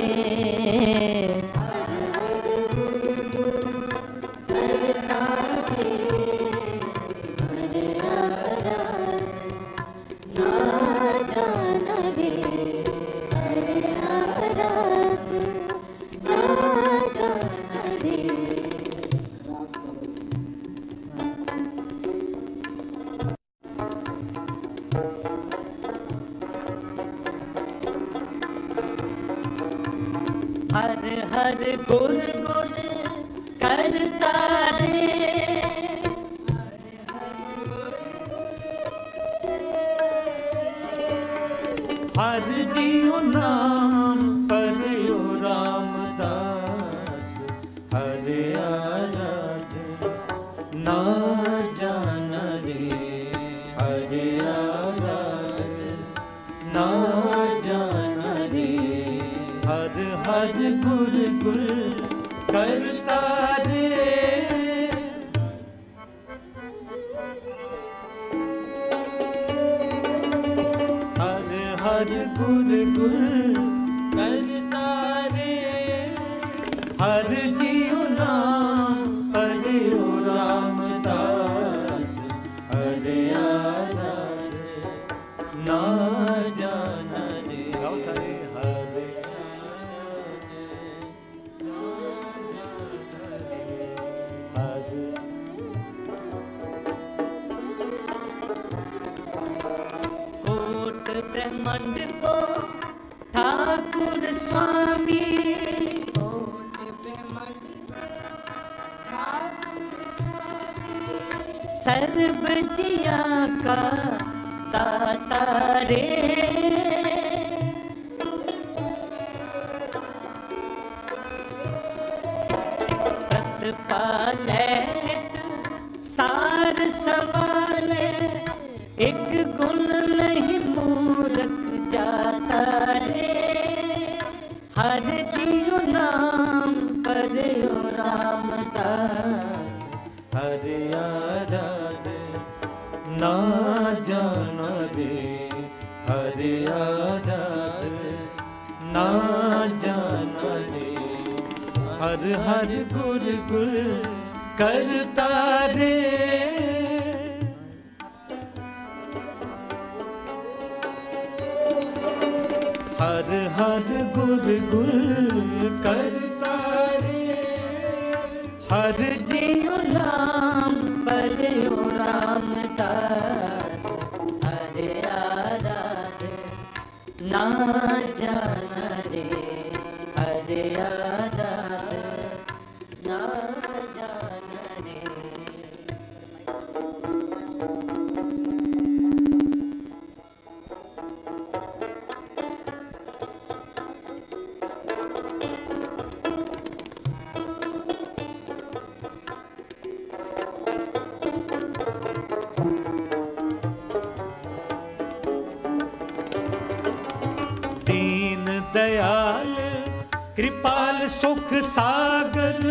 Yeah. ਹਰ ਗੁਰ ਗੁਰ ਕਰਤਾ ਰੇ ਹਰ ਜੀਉ ਨਾਮ ਹਰ ਹਰ ਗੁਰ घमंड को ठाकुर स्वामी। होठ ठाकुर स्वामी सर्व का तारे रे। ਨਾ ਜਾਣ ਰੇ ਹਰਿ ਆਰਾਧ ਨਾ ਜਾਣ ਰੇ ਹਰ ਹਰ ਗੁਰ ਗੁਰ ਕਰਤਾ ਰੇ ਹਰ ਹਰ ਗੁਰ ਗੁਰ ਕਰਤਾ ਰੇ ਹਰ ਜੀਉ ਨਾਮ ना ਦੀਨ ਦਇਆਲ ਕਿਰਪਾਲ ਸੁਖ ਸਾਗਰ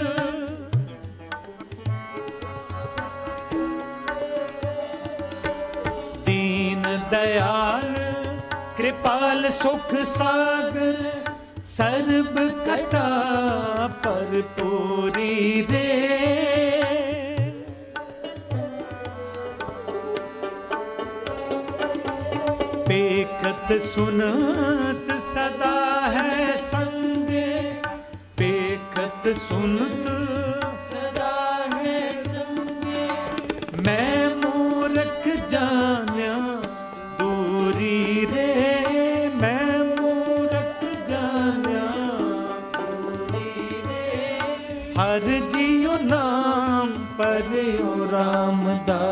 ਦੀਨ ਦਇਆਲ ਕਿਰਪਾਲ ਸੁਖ ਸਾਗਰ ਸਰਬ ਕਟਾ ਭਰਪੂਰੀ ਦੇ ਪੇਖਤ ਸੁਨਤ ਸਦਾ ਹੈ ਸੰਗੇ। ਪੇਖਤ ਸੁਨਤ ਸਦਾ ਹੈ ਸੰਦੇ ਮੈਂ ਮੂਰਖ ਜਾਣਿਆ, ਦੂਰੀ ਰੇ। ਮੈਂ ਮੂਰਖ ਜਾਣਿਆ, ਦੂਰੀ ਰੇ। ਹਰ ਜੀਉ ਨਾਮ ਪਰਿਓ ਰਾਮਦਾਸ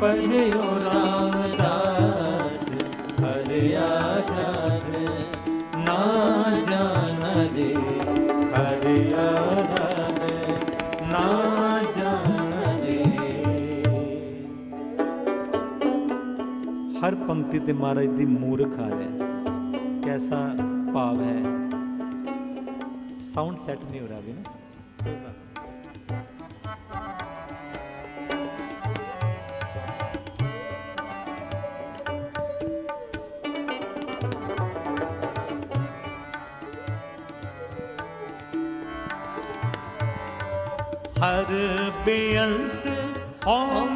ਪਰਿਓ ਰਾਮਦਾਸ ਹਰਿ ਆਰਾਧ ਨਾ ਜਾਣ ਰੇ ਹਰਿ ਆਰਾਧ ਨਾ ਜਾਣ ਰੇ ਹਰ ਪੰਕਤੀ ਤੇ ਮਹਾਰਾਜ ਦੀ ਮੂਰਖ ਆ ਰਿਹਾ ਕੈਸਾ ਭਾਵ ਹੈ ਸਾਊਂਡ ਸੈੱਟ ਨਹੀਂ ਹੋ ਰਿਹਾ ਵੀ ਨਾ ਹਰ ਬੇਅੰਤ ਹਉ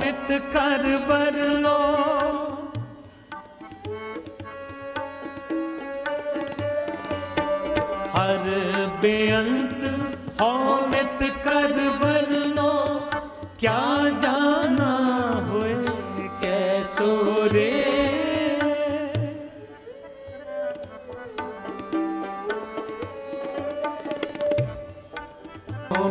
ਕਰ ਬਰਲੋ ਹਰ ਬੇਅੰਤ ਹਉ ਕਰ ਬਰਲੋ ਕਿਆ ਜਾਣਾ ਹੋਏ, ਕੈਸੋ ਰੇ। ਓ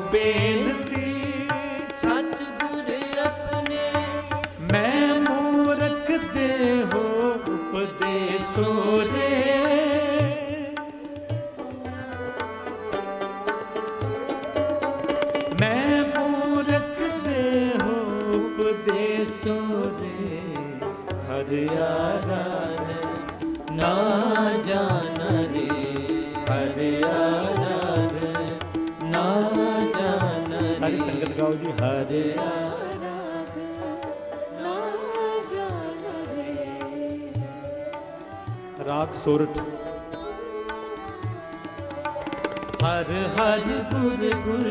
ਉਪਦੇਸੋ ਰੇ ਹਰ ਆਰਾਧਨ ਨਾ ਜਾਣ ਰੇ ਹਰ ਆਰਾਧਨ ਨਾ ਜਾਣ ਸਾਰੀ ਸੰਗਤ ਗਾਓ ਜੀ ਹਰ ਰਾਗ ਸੋਰਠ ਹਰ ਹਰ ਗੁਰ ਗੁਰ